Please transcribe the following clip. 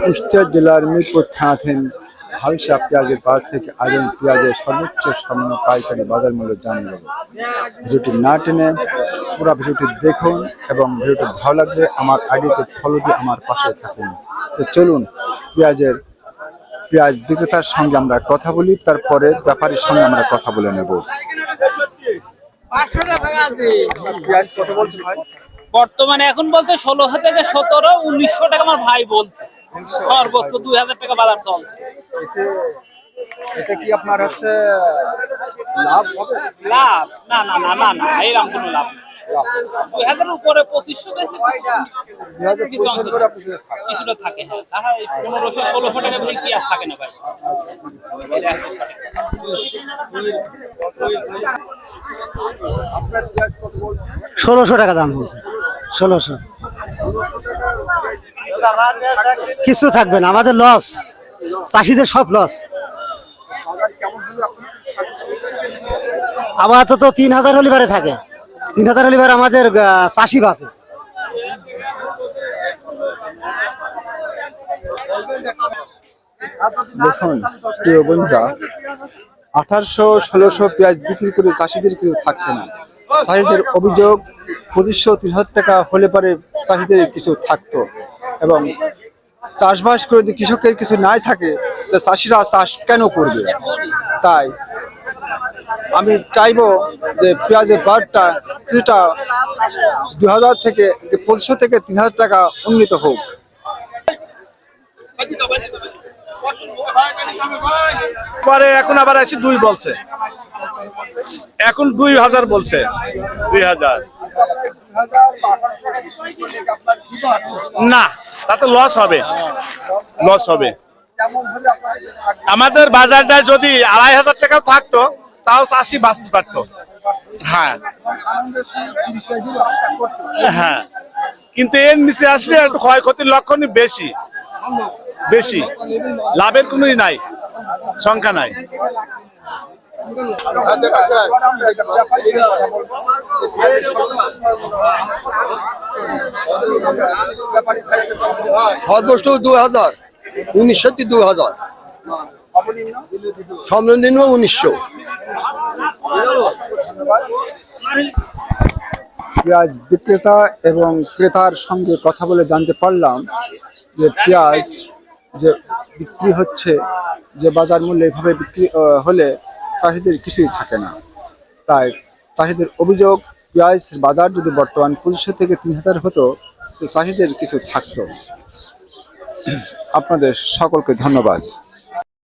কুষ্টিয়া জেলার মিরপুর থানাধীন হালসা পেঁয়াজের বাজার থেকে আজম পেঁয়াজের সর্বোচ্চ সামন্য পাইকারি বাজার মূল্য জানিয়ে দেবো ভিডিওটি না টেনে পুরো ভিডিওটি দেখুন এবং ভিডিওটি ভালো লাগলে আমার আইডিতে ফলো দিয়ে আমার পাশে থাকুন। তো চলুন পেঁয়াজের পেঁয়াজ বিক্রেতার সঙ্গে আমরা কথা বলি তারপরে ব্যাপারীর সঙ্গে আমরা কথা বলে নেব। পেঁয়াজ কত বলছে ভাই? বর্তমানে এখন বলতে ষোলো থেকে সতেরো উনিশশো টাকা আমার ভাই বলছে। সর্বোচ্চ দুই হাজার টাকা বাজার চলছে। এতে কি আপনার হচ্ছে লাভ হবে? লাভ? না না না না না এরকম কোনো লাভ দুই হাজারের উপরে পঁচিশশো। কিছুটা থাকে হ্যাঁ। তাহলে পনেরোশো ষোলোশো টাকা বেশি কি আর থাকে না ভাই? ষোলোশো টাকা দাম বলছে। ষোলোশো কিছু থাকবে না, আমাদের লস চাষিদের সব লস আমার তো তিন হাজার হলিবারে থাকে। তিন হাজার হলিবার আমাদের চাষি বাসে। দেখুন, প্রিয় বন্ধুরা, আঠারোশো, ষোলোশো পেঁয়াজ বিক্রি করে চাষিদের কিছু থাকছে না। চাষিদের অভিযোগ পঁচিশশো তিন হাজার টাকা হলে পরে চাষিদের কিছু থাকতো। এবং চাষবাস করে যদি কৃষকের কিছু নাই থাকে, তো চাষিরা চাষ কেন করবে? তাই আমি চাইব যে পেঁয়াজের বারটা কিছুটা দু হাজার থেকে পঁচিশশো থেকে তিন হাজার টাকা উন্নীত হোক। পরে, এখন আবার আসি দুই বলছে। এখন দুই হাজার বলছে, দুই হাজার। না তাতে লস হবে। লস হবে। আমাদের বাজারটা যদি আড়াই হাজার টাকাও থাকতো, তাও চাষি বাঁচতে পারতো। হ্যাঁ। হ্যাঁ। কিন্তু এর নিচে আসলে একটু ক্ষয়ক্ষতির লক্ষণই বেশি। বেশি। লাভের কোনোই নাই। সংখ্যা নাই। সর্বোচ্চ দু হাজার উনিশশো দু হাজার সর্বনিম্ন উনিশশো। পেঁয়াজ বিক্রেতা এবং ক্রেতার সঙ্গে কথা বলে জানতে পারলাম যে পেঁয়াজ যে বিক্রি হচ্ছে, যে বাজার মূল্যে এভাবে বিক্রি হলে চাষিদের কিছুই থাকে না। তাই চাষিদের অভিযোগ পেঁয়াজ বাজার যদি বর্তমান পঁচিশশো থেকে তিন হাজার হতো, তো চাষিদের কিছু থাকতো। আপনাদের সকলকে ধন্যবাদ।